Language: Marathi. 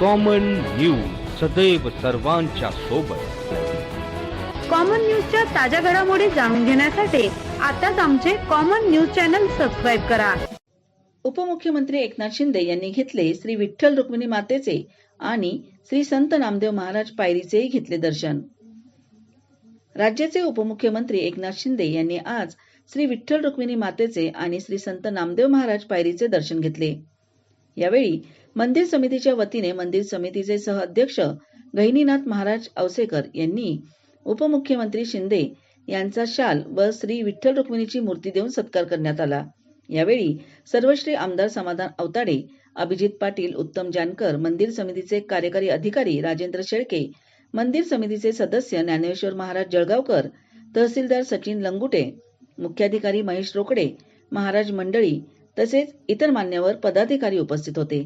कॉमन न्यूज सदैव सर्वांच्या सोबत. कॉमन न्यूजच्या ताज्या घडामोडी जाणून घेण्यासाठी आताच आमचे कॉमन न्यूज चॅनल सबस्क्राईब करा. उपमुख्यमंत्री एकनाथ शिंदे यांनी घेतले श्री विठ्ठल रुक्मिणी मातेचे आणि श्री संत नामदेव महाराज पायरीचेही घेतले दर्शन. राज्याचे उपमुख्यमंत्री एकनाथ शिंदे यांनी आज श्री विठ्ठल रुक्मिणी मातेचे आणि श्री संत नामदेव महाराज पायरीचे दर्शन घेतले. यावेळी मंदिर समितीच्या वतीने मंदिर समितीचे सहअध्यक्ष गहिनीनाथ महाराज औसेकर यांनी उपमुख्यमंत्री शिंदे यांचा शाल व श्री विठ्ठल रुक्मिणीची मूर्ती देऊन सत्कार करण्यात आला. यावेळी सर्वश्री आमदार समाधान अवताडे अभिजित पाटील उत्तम जानकर मंदिर समितीचे कार्यकारी अधिकारी राजेंद्र शेळके मंदिर समितीचे सदस्य ज्ञानेश्वर महाराज जळगावकर तहसीलदार सचिन लंगुटे मुख्याधिकारी महेश रोकडे महाराज मंडळी तसेच इतर मान्यवर पदाधिकारी उपस्थित होते.